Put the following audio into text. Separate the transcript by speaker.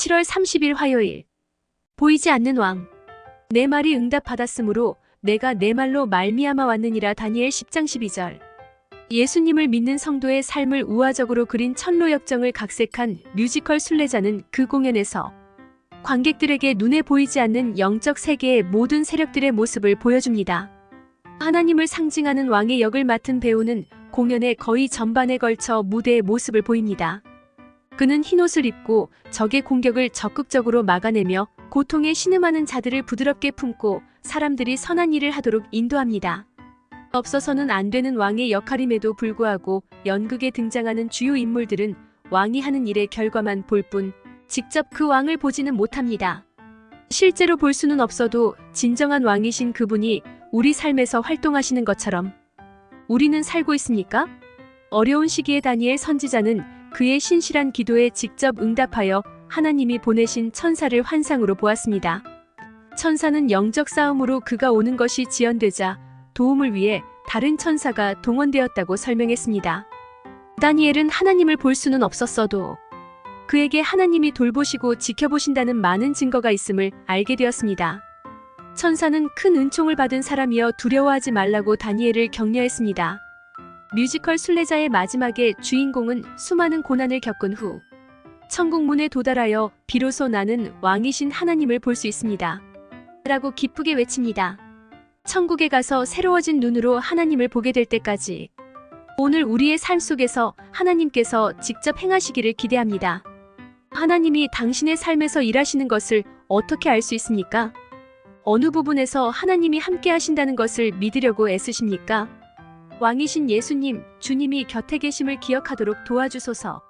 Speaker 1: 7월 30일 화요일. 보이지 않는 왕. 내 말이 응답받았으므로 내가 내 말로 말미암아 왔느니라 다니엘 10장 12절. 예수님을 믿는 성도의 삶을 우화적으로 그린 천로 역정을 각색한 뮤지컬 순례자는 그 공연에서 관객들에게 눈에 보이지 않는 영적 세계의 모든 세력들의 모습을 보여줍니다. 하나님을 상징하는 왕의 역을 맡은 배우는 공연의 거의 전반에 걸쳐 무대의 모습을 보입니다. 그는 흰옷을 입고 적의 공격을 적극적으로 막아내며 고통에 신음하는 자들을 부드럽게 품고 사람들이 선한 일을 하도록 인도합니다. 없어서는 안 되는 왕의 역할임에도 불구하고 연극에 등장하는 주요 인물들은 왕이 하는 일의 결과만 볼 뿐 직접 그 왕을 보지는 못합니다. 실제로 볼 수는 없어도 진정한 왕이신 그분이 우리 삶에서 활동하시는 것처럼 우리는 살고 있습니까? 어려운 시기에 다니엘 선지자는 그의 신실한 기도에 직접 응답하여 하나님이 보내신 천사를 환상으로 보았습니다. 천사는 영적 싸움으로 그가 오는 것이 지연되자 도움을 위해 다른 천사가 동원되었다고 설명했습니다. 다니엘은 하나님을 볼 수는 없었어도 그에게 하나님이 돌보시고 지켜보신다는 많은 증거가 있음을 알게 되었습니다. 천사는 큰 은총을 받은 사람이여 두려워하지 말라고 다니엘을 격려했습니다. 뮤지컬 순례자의 마지막에 주인공은 수많은 고난을 겪은 후 천국 문에 도달하여 비로소 나는 왕이신 하나님을 볼 수 있습니다. 라고 기쁘게 외칩니다. 천국에 가서 새로워진 눈으로 하나님을 보게 될 때까지 오늘 우리의 삶 속에서 하나님께서 직접 행하시기를 기대합니다. 하나님이 당신의 삶에서 일하시는 것을 어떻게 알 수 있습니까? 어느 부분에서 하나님이 함께 하신다는 것을 믿으려고 애쓰십니까? 왕이신 예수님, 주님이 곁에 계심을 기억하도록 도와주소서.